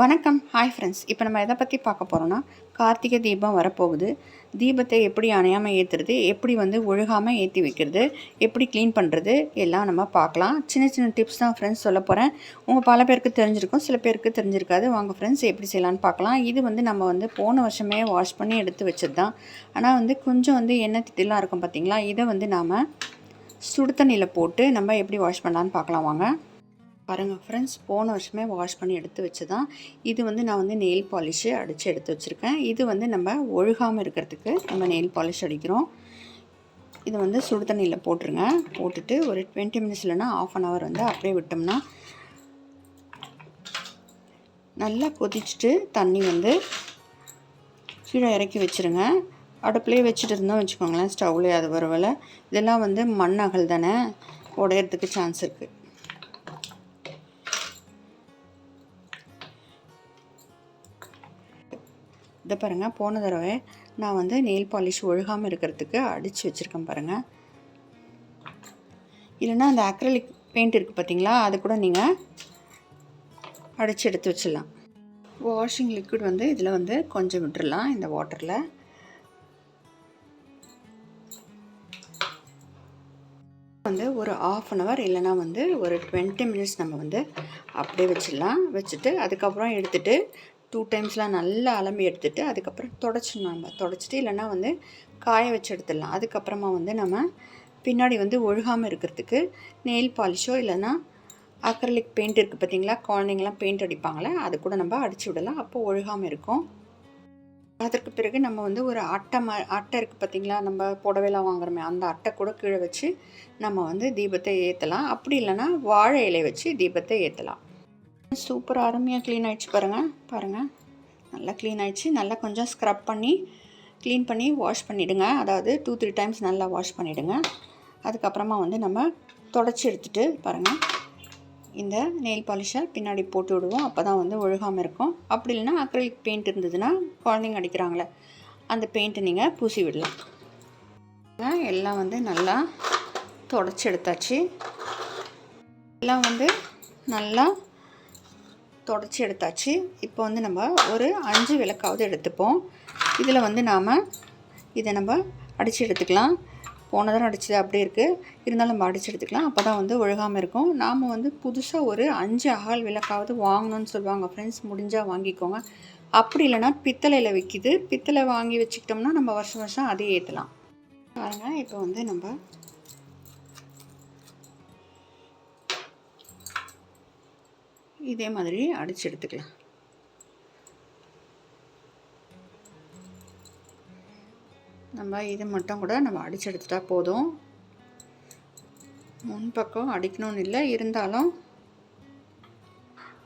வணக்கம். Hi friends இப்போ நம்ம எதை பற்றி பார்க்க போகிறோன்னா கார்த்திகை தீபம் வரப்போகுது. தீபத்தை எப்படி அணையாமல் ஏற்றுறது எப்படி வந்து ஒழுகாமல் ஏற்றி வைக்கிறது எப்படி க்ளீன் பண்ணுறது எல்லாம் நம்ம பார்க்கலாம். சின்ன சின்ன டிப்ஸ் தான் ஃப்ரெண்ட்ஸ் சொல்ல போகிறேன் உங்கள் பல பேருக்கு தெரிஞ்சிருக்கும் சில பேருக்கு தெரிஞ்சிருக்காது. வாங்க ஃப்ரெண்ட்ஸ் எப்படி செய்யலான்னு பார்க்கலாம். இது வந்து நம்ம வந்து போன வருஷமே வாஷ் பண்ணி எடுத்து வச்சது தான் ஆனால் வந்து கொஞ்சம் வந்து எண்ணெய் திட்டிலாம் இருக்கும் பார்த்தீங்களா இதை வந்து நாம் சுடு தண்ணியில் போட்டு நம்ம எப்படி வாஷ் பண்ணலான்னு பார்க்கலாம். வாங்க. பாருங்கள் ஃப்ரெண்ட்ஸ் போன வருஷமே வாஷ் பண்ணி எடுத்து வச்சு தான் இது வந்து நான் வந்து நெயில் பாலிஷு அடித்து எடுத்து வச்சுருக்கேன். இது வந்து நம்ம ஒழுகாமல் இருக்கிறதுக்கு நம்ம நெயில் பாலிஷ் அடிக்கிறோம். இது வந்து சுடு தண்ணியில் போட்டுருங்க. போட்டுட்டு ஒரு டுவெண்ட்டி மினிட்ஸ் இல்லைன்னா ஆஃப் அன் ஹவர் வந்து அப்படியே விட்டோம்னா நல்லா கொதிச்சுட்டு தண்ணி வந்து கீழே இறக்கி வச்சுருங்க. அடுப்புலேயே வச்சுட்டு இருந்தோம் வச்சுக்கோங்களேன் ஸ்டவ்லேயே அது வரவில்லை. இதெல்லாம் வந்து மண் அகல் தானே உடையிறதுக்கு சான்ஸ் இருக்குது இதை பாருங்கள் போன தடவை நான் வந்து நெயில் பாலிஷ் ஒழுகாமல் இருக்கிறதுக்கு அடித்து வச்சுருக்கேன் பாருங்கள் இல்லைன்னா அந்த அக்ரலிக் பெயிண்ட் இருக்குது பார்த்தீங்களா அது கூட நீங்கள் அடித்து எடுத்து வச்சிடலாம். வாஷிங் லிக்விட் வந்து இதில் வந்து கொஞ்சம் விட்டுறலாம் இந்த வாட்டரில் வந்து ஒரு ஆஃப் அன் ஹவர் இல்லைனா வந்து ஒரு டுவெண்ட்டி மினிட்ஸ் நம்ம வந்து அப்படியே வச்சிடலாம். வச்சுட்டு அதுக்கப்புறம் எடுத்துகிட்டு டூ டைம்ஸ்லாம் நல்லா அலம்பி எடுத்துகிட்டு அதுக்கப்புறம் தொடச்சிடணும் நம்ம. தொடச்சிட்டு இல்லைன்னா வந்து காய வச்சு எடுத்துடலாம். அதுக்கப்புறமா வந்து நம்ம பின்னாடி வந்து ஒழுகாமல் இருக்கிறதுக்கு நெயில் பாலிஷோ இல்லைன்னா அக்ரலிக் பெயிண்ட் இருக்குது பார்த்தீங்களா? குழந்தைங்களாம் பெயிண்ட் அடிப்பாங்களே அது கூட நம்ம அடிச்சு விடலாம். அப்போது ஒழுகாமல் இருக்கும். அதற்கு பிறகு நம்ம வந்து ஒரு அட்டை ம அட்டை இருக்குது பார்த்தீங்களா? நம்ம புடவைலாம் வாங்குறோமே அந்த அட்டை கூட கீழே வச்சு நம்ம வந்து தீபத்தை ஏற்றலாம் அப்படி இல்லைன்னா வாழை இலை வச்சு தீபத்தை ஏற்றலாம் சூப்பர் அருமையாக க்ளீன் ஆகிடுச்சு பாருங்கள் பாருங்கள் நல்லா க்ளீன் ஆகிடுச்சு நல்லா கொஞ்சம் ஸ்க்ரப் பண்ணி க்ளீன் பண்ணி வாஷ் பண்ணிவிடுங்க அதாவது டூ த்ரீ டைம்ஸ் நல்லா வாஷ் பண்ணிவிடுங்க அதுக்கப்புறமா வந்து நம்ம தொடச்சி எடுத்துகிட்டு பாருங்கள் இந்த நெயில் பாலிஷை பின்னாடி போட்டு விடுவோம். அப்போ தான் வந்து ஒழுகாமல் இருக்கும். அப்படி இல்லைன்னா அக்ரிலிக் பெயிண்ட் இருந்ததுன்னா குழந்தைங்க அடிக்கிறாங்களே அந்த பெயிண்ட்டை நீங்கள் பூசி விடலாம். எல்லாம் வந்து நல்லா தொடச்சி எடுத்தாச்சு. எல்லாம் வந்து நல்லா தொடச்சி எடுத்தாச்சு. இப்போ வந்து நம்ம ஒரு அஞ்சு விளக்காவது எடுத்துப்போம். இதில் வந்து நாம் இதை நம்ம அடித்து எடுத்துக்கலாம். போன தடவை அடித்தது அப்படியே இருக்குது இருந்தாலும் நம்ம அடித்து எடுத்துக்கலாம். அப்போ தான் வந்து ஒழுகாமல் இருக்கும். நாம் வந்து புதுசாக ஒரு அஞ்சு அகல் விளக்காவது வாங்கணும்னு சொல்லுவாங்க ஃப்ரெண்ட்ஸ் முடிஞ்சால் வாங்கிக்கோங்க. அப்படி இல்லைன்னா பித்தளையில் விற்கிது பித்தளை வாங்கி வச்சுக்கிட்டோம்னா நம்ம வருஷம் வருஷம் அதே ஏற்றலாம் பாருங்கள் இப்போ வந்து நம்ம இதே மாதிரி அடித்து எடுத்துக்கலாம். நம்ம இது மட்டும் கூட நம்ம அடித்து எடுத்துட்டா போதும். முன்பக்கம் அடிக்கணும்னு இல்லை இருந்தாலும்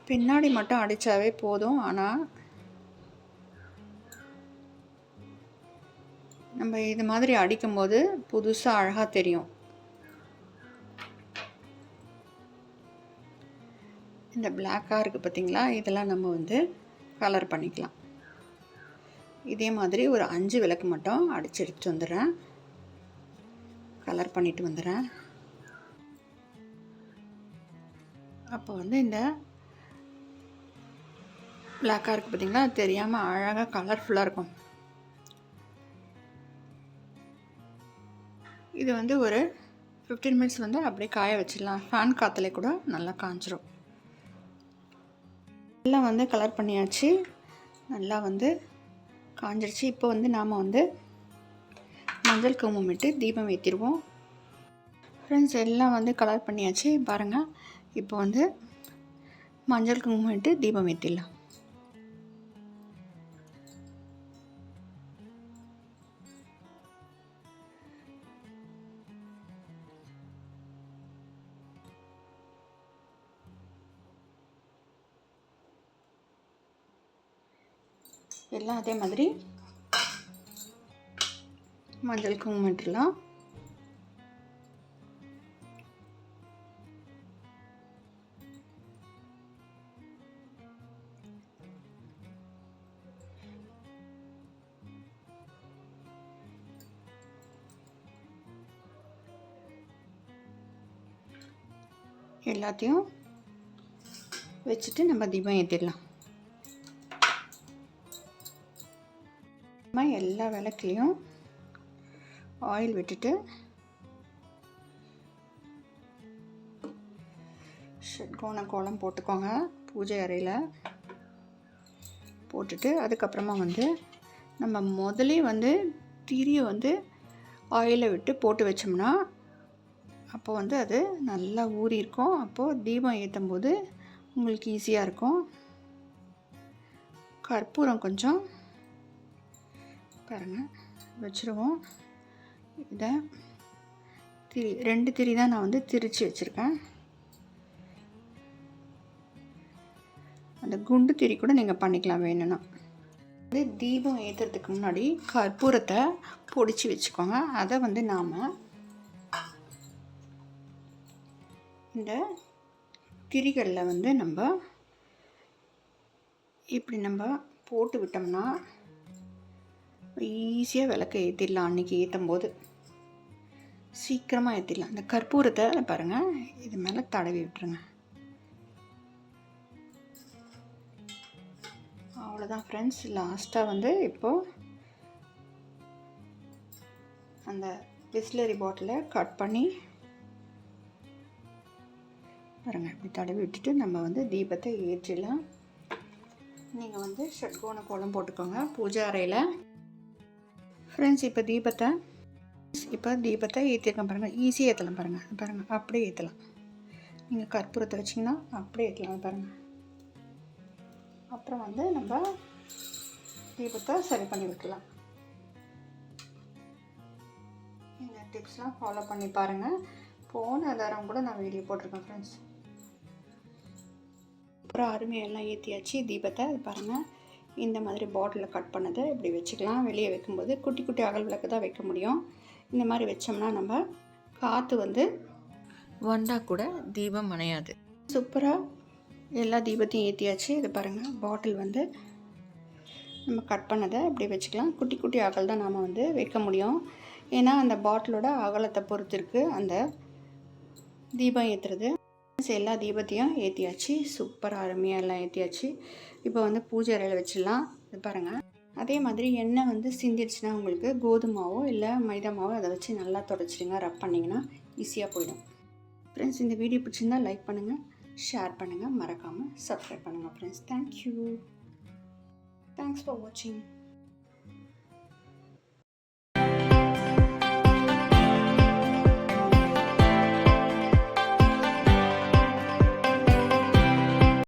பின்னாடி மட்டும் அடித்தாவே போதும். ஆனால் நம்ம இது மாதிரி அடிக்கும்போது புதுசாக அழகாக தெரியும். இந்த பிளாக்காக இருக்குது பார்த்திங்களா இதெல்லாம் நம்ம வந்து கலர் பண்ணிக்கலாம். இதே மாதிரி ஒரு அஞ்சு விளக்கு மட்டும் அடித்து எடுத்துட்டு வந்துடுறேன். கலர் பண்ணிட்டு வந்துடுறேன். அப்போ வந்து இந்த பிளாக்காக இருக்குது பார்த்திங்களா அது தெரியாமல் அழகாக கலர்ஃபுல்லாக இருக்கும். இது வந்து ஒரு ஃபிஃப்டீன் மினிட்ஸ் வந்து அப்படியே காய வச்சிடலாம். ஃபேன் காற்றுல கூட நல்லா காஞ்சிரும். எல்லாம் வந்து கலர் பண்ணியாச்சு. நல்லா வந்து காஞ்சிருச்சு. இப்போ வந்து நாம் வந்து மஞ்சள் குங்குமம் விட்டு தீபம் ஏற்றிடுவோம் ஃப்ரெண்ட்ஸ் எல்லாம் வந்து கலர் பண்ணியாச்சு. பாருங்கள் இப்போ வந்து மஞ்சள் குங்குமம் விட்டு தீபம் ஏற்றிடலாம் எல்லாம் அதே மாதிரி மஞ்சள் குங்குமம் எல்லாத்தையும் வச்சுட்டு நம்ம தீபம் ஏற்றிடலாம் அதுக்கப்புறம் எல்லா விளக்குலேயும் ஆயில் விட்டுட்டு ஷட்கோண கோலம் போட்டுக்கோங்க பூஜை அறையில். போட்டுட்டு அதுக்கப்புறமா வந்து நம்ம முதலே வந்து திரியை வந்து ஆயிலை விட்டு போட்டு வச்சோம்னா அப்போ வந்து அது நல்லா ஊறி இருக்கும். அப்போது தீபம் ஏற்றும் போது உங்களுக்கு ஈஸியாக இருக்கும். கற்பூரம் கொஞ்சம் பாருங்கள் வச்சுருவோம். இதை திரி ரெண்டு திரி தான் நான் வந்து திரித்து வச்சுருக்கேன். அந்த குண்டு திரி கூட நீங்கள் பண்ணிக்கலாம் வேணும்னா. வந்து தீபம் ஏற்றுறதுக்கு முன்னாடி கற்பூரத்தை பொடிச்சு வச்சுக்கோங்க. அதை வந்து நாம் இந்த திரிகளில் வந்து நம்ம இப்படி நம்ம போட்டு விட்டோம்னா ஈஸியாக விளக்க ஏற்றிடலாம் அன்றைக்கி ஏற்றும் போது சீக்கிரமாக ஏற்றிடலாம் இந்த கற்பூரத்தை பாருங்கள் இது மேலே தடவி விட்டுருங்க. அவ்வளோதான் ஃப்ரெண்ட்ஸ் லாஸ்ட்டாக வந்து இப்போது அந்த பிஸ்லரி பாட்டிலை கட் பண்ணி பாருங்கள் இப்படி தடவி விட்டுட்டு நம்ம வந்து தீபத்தை ஏற்றிடலாம். நீங்கள் வந்து ஷட்கோண கோலம் போட்டுக்கோங்க. பூஜை அறையில் ஃப்ரெண்ட்ஸ் இப்போ தீபத்தை இப்போ தீபத்தை ஏற்றிருக்கேன் பாருங்கள் ஈஸியாக ஏற்றலாம் பாருங்கள் பாருங்கள் அப்படியே ஏற்றலாம் நீங்கள் கற்பூரத்தை வச்சிங்கன்னா அப்படியே ஏற்றலாம் பாருங்கள் அப்புறம் வந்து நம்ம தீபத்தை சரி பண்ணி விட்டுலாம் இந்த டிப்ஸ்லாம் ஃபாலோ பண்ணி பாருங்கள் போன தரம் கூட நான் வீடியோ போட்டிருக்கேன் ஃப்ரெண்ட்ஸ் அப்புறம் அருமையெல்லாம் ஏற்றியாச்சு தீபத்தை. அது பாருங்கள் இந்த மாதிரி பாட்டிலில் கட் பண்ணதை இப்படி வச்சுக்கலாம். வெளியே வைக்கும்போது குட்டி குட்டி அகல் விளக்கு தான் வைக்க முடியும். இந்த மாதிரி வச்சோம்னா நம்ம காற்று வந்து வந்தால் கூட தீபம் அணையாது. சூப்பராக எல்லா தீபத்தையும் ஏற்றியாச்சு இது பாருங்கள் பாட்டில் வந்து நம்ம கட் பண்ணதை இப்படி வச்சுக்கலாம். குட்டி குட்டி அகல் தான் நாம் வந்து வைக்க முடியும். ஏன்னா அந்த பாட்டிலோட அகலத்தை பொறுத்து இருக்குது அந்த தீபம் ஏற்றுறது எல்லா தீபத்தையும் ஏற்றியாச்சு சூப்பராக அருமையாக எல்லாம் ஏற்றியாச்சு இப்போ வந்து பூஜை அறையில் வச்சிடலாம். இது பாருங்கள் அதே மாதிரி எண்ணெய் வந்து சிந்திடுச்சுன்னா உங்களுக்கு கோதுமாவோ இல்லை மைதா மாவோ அதை வச்சு நல்லா தொடச்சிடுங்க. ரப் பண்ணிங்கன்னா ஈஸியாக போயிடும். ஃப்ரெண்ட்ஸ் இந்த வீடியோ பிடிச்சிருந்தா லைக் பண்ணுங்கள் ஷேர் பண்ணுங்கள் மறக்காமல் சப்ஸ்கிரைப் பண்ணுங்கள் ஃப்ரெண்ட்ஸ் தேங்க்யூ தேங்க்ஸ் ஃபார் வாட்சிங்